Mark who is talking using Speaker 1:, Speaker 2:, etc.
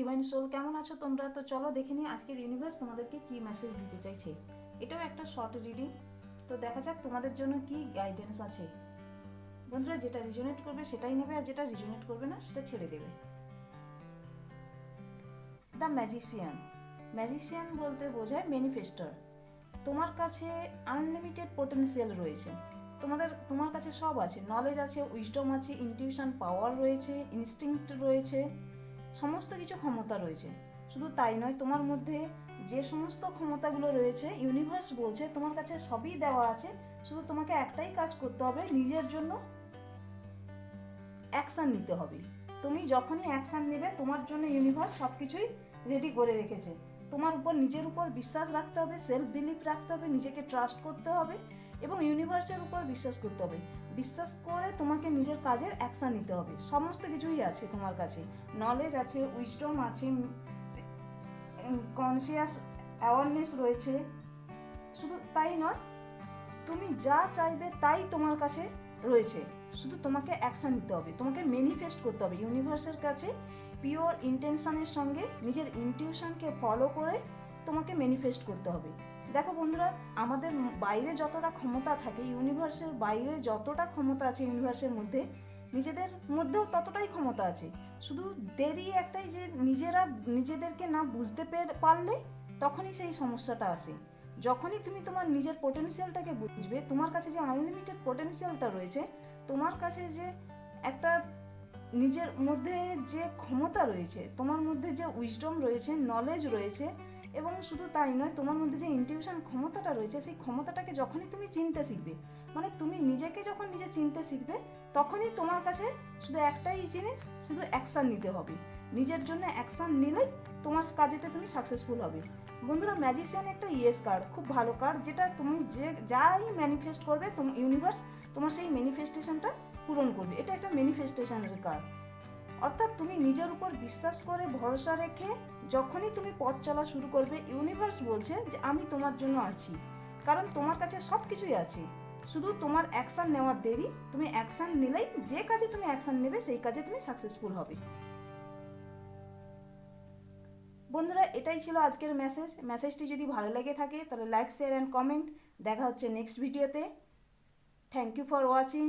Speaker 1: Divine soul কেমন আছো তোমরা? তো চলো দেখে নিই আজকের ইউনিভার্স তোমাদেরকে কি মেসেজ দিতে চাইছে। এটাও একটা শর্ট রিডিং তো দেখা যাক তোমাদের জন্য কি গাইডেন্স আছে। বন্ধুরা, যেটা রিজনেট করবে সেটাই নেবে, আর যেটা রিজনেট করবে না, সেটা ছেড়ে দেবে। দ্য ম্যাজিশিয়ান ম্যাজিশিয়ান বলতে বোঝায় ম্যানিফেস্টার তোমার কাছে আনলিমিটেড পোটেনশিয়াল রয়েছে। তোমাদের, তোমার কাছে সব আছে। নলেজ আছে উইজডম আছে ইনটিউশন পাওয়ার রয়েছে ইনস্টিংক্ট রয়েছে। সমস্ত কিছু ক্ষমতা রয়েছে। শুধু তাই নয়, তোমার মধ্যে যে সমস্ত ক্ষমতাগুলো রয়েছে ইউনিভার্স বলছে, তোমার কাছে সবই দেওয়া আছে। শুধু তোমাকে একটাই কাজ করতে হবে, নিজের জন্য অ্যাকশান নিতে হবে। তুমি যখনই অ্যাকশান নেবে, তোমার জন্য ইউনিভার্স সব কিছুই রেডি করে রেখেছে। তোমার উপর, নিজের উপর বিশ্বাস রাখতে হবে সেলফ বিলিফ রাখতে হবে, নিজেকে ট্রাস্ট করতে হবে। এবং ইউনিভার্সের উপর বিশ্বাস করতে হবে। বিশ্বাস করে তোমাকে নিজের কাজের অ্যাকশান নিতে হবে। সমস্ত কিছুই আছে তোমার কাছে। নলেজ আছে উইজডম আছে কনসিয়াস অ্যাওয়ারনেস রয়েছে। শুধু তাই নয়, তুমি যা চাইবে তাই তোমার কাছে রয়েছে। শুধু তোমাকে অ্যাকশান নিতে হবে। তোমাকে ম্যানিফেস্ট করতে হবে। ইউনিভার্সের কাছে পিওর ইন্টেনশনের সঙ্গে নিজের ইনটিউশনকে ফলো করে তোমাকে ম্যানিফেস্ট করতে হবে। দেখো বন্ধুরা, আমাদের বাইরে যতটা ক্ষমতা থাকে ইউনিভার্সের বাইরে যতটা ক্ষমতা আছে ইউনিভার্সের মধ্যে, নিজেদের মধ্যেও ততটাই ক্ষমতা আছে। শুধু দেরি একটাই যে নিজেরা, নিজেদেরকে না বুঝতে পেরে, পারলে তখনই সেই সমস্যাটা আসে। যখনই তুমি তোমার নিজের পোটেনশিয়ালটাকে বুঝবে, তোমার কাছে যে আনলিমিটেড পোটেনশিয়ালটা রয়েছে, তোমার কাছে যে একটা নিজের মধ্যে যে ক্ষমতা রয়েছে, তোমার মধ্যে যে উইজডম রয়েছে নলেজ রয়েছে এবং শুধু তাই নয়, তোমার মধ্যে যে ইনটিউশন ক্ষমতাটা রয়েছে, সেই ক্ষমতাটাকে যখনই তুমি চিনতে শিখবে মানে তুমি নিজেকে যখন নিজে চিনতে শিখবে, তখনই তোমার কাছে শুধু একটাই জিনিস, শুধু অ্যাকশান নিতে হবে। নিজের জন্য অ্যাকশান নিলেই তোমার কাজেতে তুমি সাকসেসফুল হবে। বন্ধুরা ম্যাজিশিয়ান একটা ইয়েস কার্ড খুব ভালো কার্ড যেটা তুমি যে, যাই ম্যানিফেস্ট করবে তোমার ইউনিভার্স তোমার সেই ম্যানিফেস্টেশনটা পূরণ করবে। এটা একটা ম্যানিফেস্টেশনের কার্ড অর্থাৎ তুমি নিজের উপর বিশ্বাস করে, ভরসা রেখে যখনই তুমি পথ চলা শুরু করবে ইউনিভার্স বলছে যে আমি তোমার জন্য আছি। কারণ তোমার কাছে সব কিছুই আছে। শুধু তোমার অ্যাকশান নেওয়ার দেরি, তুমি অ্যাকশান নিলেই যে কাজে তুমি অ্যাকশান নেবে, সেই কাজে তুমি সাকসেসফুল হবে। বন্ধুরা, এটাই ছিল আজকের মেসেজ মেসেজটি যদি ভালো লেগে থাকে, তাহলে লাইক শেয়ার অ্যান্ড কমেন্ট দেখা হচ্ছে নেক্সট ভিডিওতে থ্যাংক ইউ ফর ওয়াচিং